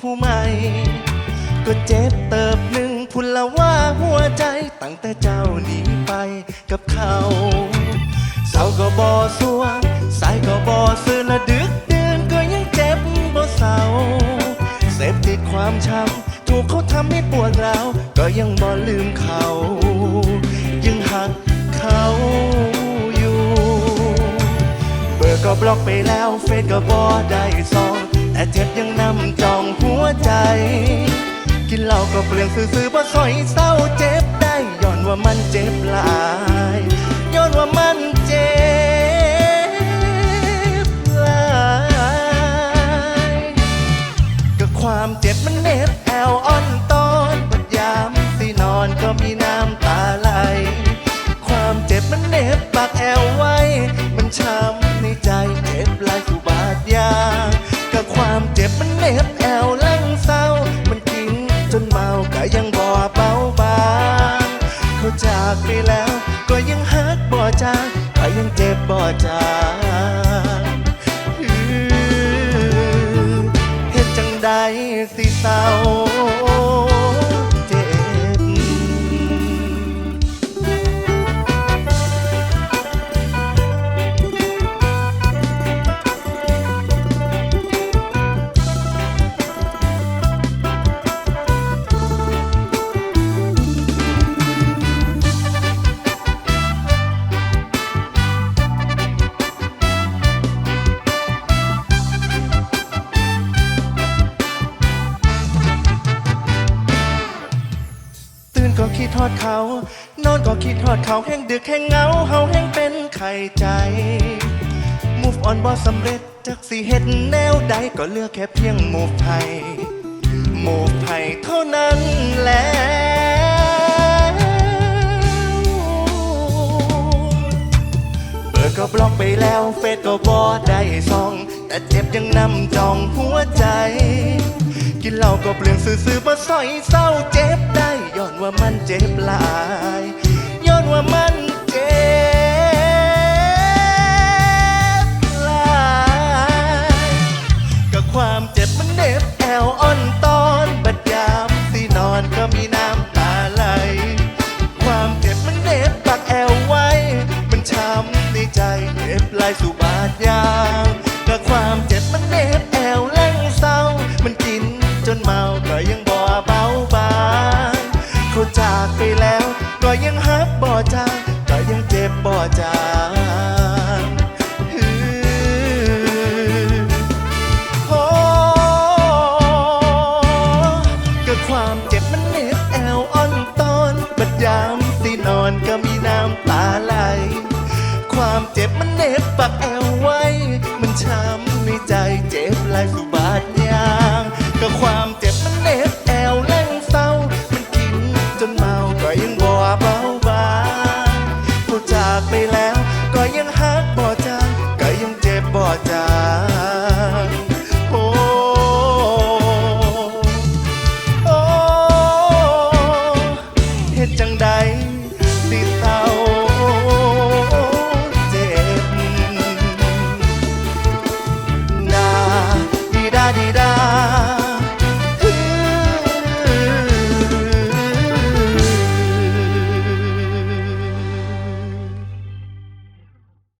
ผู้ใหม่ ก็เจ็บเติบหนึ่งพุนละว่าหัวใจ ตั้งแต่เจ้าหนีไปกับเขาเสาก็บอสัวสายก็บอซื้อละดึกเดือนก็ยังเจ็บบ่เศร้าเสพติดความช้ำถูกเขาทำให้ปวดร้าวก็ยังบ่ลืมเขา ยังหักเขาอยู่ เบอร์ก็บล็อกไปแล้วเฟซก็บอได้ซอง แต่เจ็บยังนำจองหัวใจ กินเหล้าก็เปลี่ยนซื้อๆบ่สอยเศร้าเจ็บได้ย้อนว่ามันเจ็บหลายย้อนว่ามันเจ็บหลายก็ความเจ็บมันเน บมันเหน็บแอวหลังเศร้า มันกินจนเมาก็ยังบ่เบาบางเขาจากไปแล้ว ก็ยังฮักบ่จางก็ยังเจ็บบ่จางเฮ็ดจังใดสิเศร้า ตื่นก็คิดทอดเขา นอนก็คิดทอดเขาแห้งดึกแห้งเหงาเฮาแห้งเป็นไข่ใจ move on บ่สำเร็จจักสิเฮ็ดแนวใดก็เลือกแค่เพียง move ไทย move ไทยเท่านั้นแหละเบอร์ก็บล็อกไปแล้วเฟซก็บอได้ซอง แต่เจ็บยังนำจองหัวใจ เหล้าก็เปลี่ยนซื่อๆมาสอยเศร้าเจ็บได้ย้อนว่ามันเจ็บหลายย้อนว่ามันเจ็บหลายก็ความเจ็บมันเหน็บแอวอ่อนตอนบัดยามสินอนก็มีน้ำตาไหล ความเจ็บมันเหน็บปากแอวไว้ มันช้ำในใจเจ็บลายสุบาทยาม จางก็ยังเจ็บบ่จางฮือโอ้ก็ความเจ็บมันเน็บแอวอ่อนตอนบัดยามสินอนก็มีน้ำตาไหล ความเจ็บมันเน็บปากแอวไว้ มันช้ำในใจเจ็บลายสุ